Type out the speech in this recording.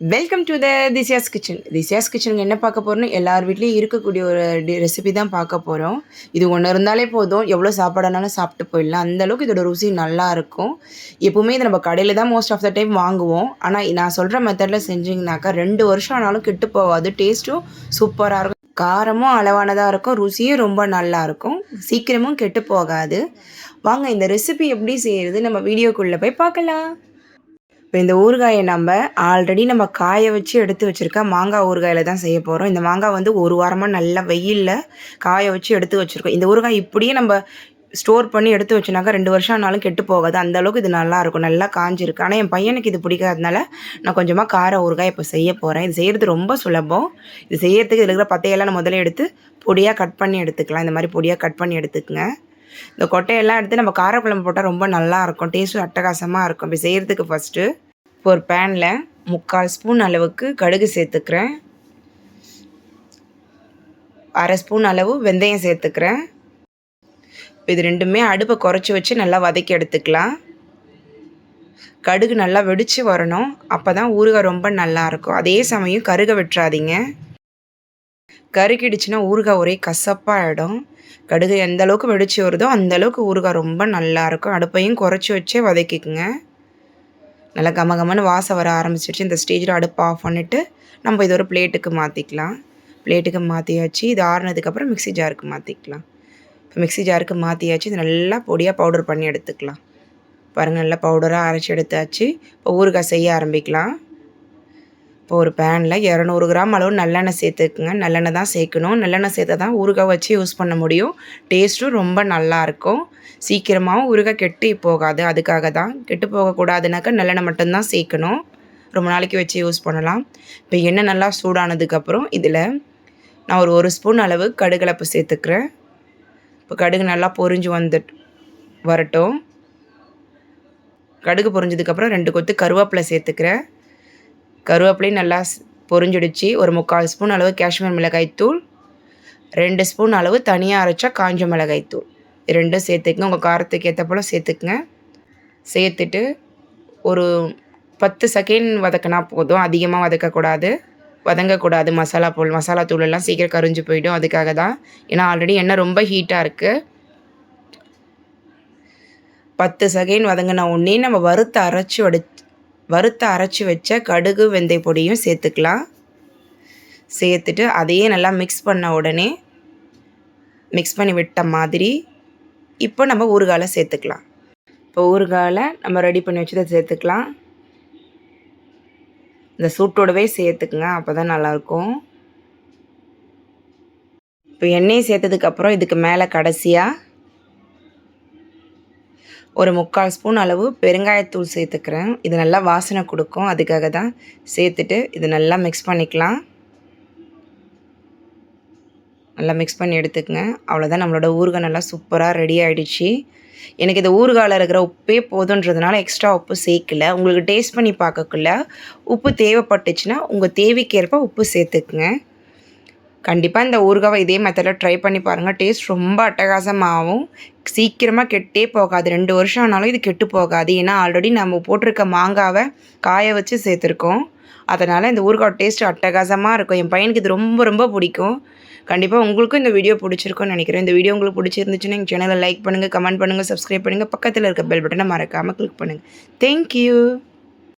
Welcome to the Thisiya's kitchen Thisiya's கிச்சனுக்கு என்ன பார்க்க போகிறோம்னு எல்லார் வீட்லேயும் இருக்கக்கூடிய ஒரு ரெசிபி தான் பார்க்க போகிறோம் இது ஒன்று இருந்தாலே போதும். எவ்வளோ சாப்பாடுனாலும் சாப்பிட்டு போயிடலாம். அந்தளவுக்கு இதோட ருசி நல்லா இருக்கும். இதை நம்ம கடையில் தான் மோஸ்ட் ஆஃப் த டைம் வாங்குவோம். ஆனால் நான் சொல்கிற மெத்தடில் செஞ்சிங்கனாக்கா ரெண்டு வருஷம் ஆனாலும் கெட்டு போகாது. டேஸ்ட்டும் சூப்பராக இருக்கும். காரமும் அளவானதாக இருக்கும். ருசியும் ரொம்ப நல்லாயிருக்கும் சீக்கிரமும் கெட்டு போகாது. வாங்க இந்த ரெசிபி எப்படி செய்கிறது நம்ம வீடியோக்குள்ளே போய் பார்க்கலாம். இப்போ இந்த ஊறுகாயை நம்ம ஆல்ரெடி நம்ம காய வச்சு எடுத்து வச்சுருக்க மாங்காய் ஊறுகாயில் தான் செய்ய போகிறோம் இந்த மாங்காய் வந்து ஒரு வாரமாக நல்லா வெயிலில் காய வச்சு எடுத்து வச்சுருக்கோம். இந்த ஊறுகாய் இப்படியே நம்ம ஸ்டோர் பண்ணி எடுத்து வச்சுனாக்கா ரெண்டு வருஷம் ஆனாலும் கெட்டு போகாது. அந்த அளவுக்கு இது நல்லாயிருக்கும் நல்லா காஞ்சிருக்கு. ஆனால் என் பையனுக்கு இது பிடிக்காதனால நான் கொஞ்சமாக கார ஊறுகாய் இப்போ செய்ய போகிறேன் இது செய்கிறது ரொம்ப சுலபம். இது செய்யறதுக்கு இதில் இருக்கிற பத்தையெல்லாம் நான் முதல்ல எடுத்து பொடியாக கட் பண்ணி எடுத்துக்கலாம். இந்த மாதிரி பொடியாக கட் பண்ணி எடுத்துக்கங்க. இந்த கொட்டையெல்லாம் எடுத்து நம்ம காரக்குழம்பு போட்டால் ரொம்ப நல்லாயிருக்கும். டேஸ்ட்டும் அட்டகாசமாக இருக்கும். இப்போ செய்கிறதுக்கு ஃபஸ்ட்டு இப்போ ஒரு பேனில் முக்கால் ஸ்பூன் அளவுக்கு கடுகு சேர்த்துக்கிறேன். அரை ஸ்பூன் அளவு வெந்தயம் சேர்த்துக்கிறேன். இப்போ இது ரெண்டுமே அடுப்பை குறைச்சி வச்சு நல்லா வதக்கி எடுத்துக்கலாம். கடுகு நல்லா வெடித்து வரணும். அப்போ தான் ஊறுகாய் ரொம்ப நல்லாயிருக்கும். அதே சமயம் கருக விட்டுறாதீங்க. கருகிடுச்சுன்னா ஊறுகாய் ஒரே கசப்பாகிடும் கடுகு எந்த அளவுக்கு வெடிச்சு வருதோ அந்த அளவுக்கு ஊறுகாய் ரொம்ப நல்லாயிருக்கும் அடுப்பையும் குறைச்சி வச்சே வதக்கிக்குங்க. நல்லா கம கமன்னு வாசம் வர ஆரம்பிச்சிருச்சு. இந்த ஸ்டேஜில் அடுப்பு ஆஃப் பண்ணிவிட்டு நம்ம இது ஒரு பிளேட்டுக்கு மாற்றிக்கலாம் பிளேட்டுக்கு மாற்றியாச்சு இது ஆறுனதுக்கப்புறம் மிக்ஸி ஜாருக்கு மாற்றிக்கலாம் இப்போ மிக்ஸி ஜாருக்கு மாற்றியாச்சு இது நல்லா பொடியாக பவுடர் பண்ணி எடுத்துக்கலாம். பாருங்கள் நல்லா பவுடராக அரைச்சி எடுத்தாச்சு. இப்போ ஊறுகாய் செய்ய ஆரம்பிக்கலாம். இப்போ ஒரு பேனில் இரநூறு கிராம் அளவு நல்லெண்ணெய் சேர்த்துக்குங்க. நல்லெண்ணெய் தான் சேர்க்கணும். நல்லெண்ணெய் சேர்த்தா தான் ஊறுகாய் வச்சு யூஸ் பண்ண முடியும். டேஸ்ட்டும் ரொம்ப நல்லாயிருக்கும் சீக்கிரமாகவும் ஊறுகாய் கெட்டு போகாது. அதுக்காக தான். கெட்டு போகக்கூடாதுனாக்கா நல்லெண்ணெய் மட்டும்தான் சேர்க்கணும். ரொம்ப நாளைக்கு வச்சு யூஸ் பண்ணலாம். இப்போ எண்ணெய் நல்லா சூடானதுக்கப்புறம் இதில் நான் ஒரு ஒரு ஸ்பூன் அளவு கடுகலப்பு சேர்த்துக்கிறேன். இப்போ கடுகு நல்லா பொரிஞ்சு வந்து வரட்டும். கடுகு பொரிஞ்சதுக்கப்புறம் ரெண்டு கொத்து கருவேப்பிலை சேர்த்துக்கிறேன். கருவேப்பிலையும் நல்லா பொரிஞ்சிடுச்சு. ஒரு முக்கால் ஸ்பூன் அளவு காஷ்மீர் மிளகாய்த்தூள் ரெண்டு ஸ்பூன் அளவு தனியாக அரைச்சா காஞ்ச மிளகாய்த்தூள். ரெண்டும் சேர்த்துக்குங்க. உங்கள் காரத்துக்கு ஏற்ற போல் சேர்த்துக்குங்க. சேர்த்துட்டு ஒரு பத்து செகண்ட் வதக்கினா போதும். அதிகமாக வதக்கக்கூடாது. வதங்கக்கூடாது. மசாலா பொருள் மசாலா தூள் எல்லாம் சீக்கிரம் கரிஞ்சு போயிடும். அதுக்காக தான். ஏன்னா ஆல்ரெடி எண்ணெய் ரொம்ப ஹீட்டாக இருக்குது பத்து செகண்ட் வதங்கின உடனே நம்ம வறுத்து அரைச்சி வடி வறுத்து அரைச்சி வச்ச கடுகு வெந்தய பொடியும் சேர்த்துக்கலாம். சேர்த்துட்டு அதையே நல்லா மிக்ஸ் பண்ண உடனே மிக்ஸ் பண்ணி விட்ட மாதிரி இப்போ நம்ம ஊறுகாலை சேர்த்துக்கலாம். இப்போ ஊறுகாலை நம்ம ரெடி பண்ணி வச்சதை சேர்த்துக்கலாம். இந்த சூட்டோடவே சேர்த்துக்குங்க அப்போ தான் நல்லாயிருக்கும். இப்போ எண்ணெய் சேர்த்ததுக்கப்புறம் இதுக்கு மேலே கடைசியாக ஒரு முக்கால் ஸ்பூன் அளவு பெருங்காயத்தூள் சேர்த்துக்கிறேன். இது நல்லா வாசனை கொடுக்கும். அதுக்காக தான் சேர்த்துட்டு இது நல்லா மிக்ஸ் பண்ணிக்கலாம். நல்லா மிக்ஸ் பண்ணி எடுத்துக்கங்க. அவ்வளோதான் நம்மளோட ஊறுகாய் நல்லா சூப்பராக ரெடி ஆகிடுச்சு எனக்கு இந்த ஊறுகாயில் இருக்கிற உப்பே போதுன்றதுனால எக்ஸ்ட்ரா உப்பு சேர்க்கல. உங்களுக்கு டேஸ்ட் பண்ணி பார்க்கக்குள்ள உப்பு தேவைப்பட்டுச்சுன்னா உங்கள் தேவைக்கேற்ப உப்பு சேர்த்துக்குங்க. கண்டிப்பாக இந்த ஊறுகாவை இதே மெத்தடில் ட்ரை பண்ணி பாருங்கள் டேஸ்ட் ரொம்ப அட்டகாசமாகவும் சீக்கிரமாக கெட்டே போகாது. ரெண்டு வருஷம் ஆனாலும் இது கெட்டு போகாது. ஏன்னா ஆல்ரெடி நம்ம போட்டிருக்க மாங்காவை காய வச்சு சேர்த்துருக்கோம். அதனால் இந்த ஊறுகாய் டேஸ்ட் அட்டகாசமாக இருக்கும். என் பையனுக்கு இது ரொம்ப ரொம்ப பிடிக்கும். கண்டிப்பாக உங்களுக்கும் இந்த வீடியோ பிடிச்சிருக்கும்னு நினைக்கிறேன். இந்த வீடியோ உங்களுக்கு பிடிச்சிருந்துச்சுன்னா எங்கள் சேனலை லைக் பண்ணுங்கள் கமெண்ட் பண்ணுங்கள் சப்ஸ்கிரைப் பண்ணுங்கள் பக்கத்தில் இருக்க பெல் பட்டனை மறக்காமல் கிளிக் பண்ணுங்கள் தேங்க்யூ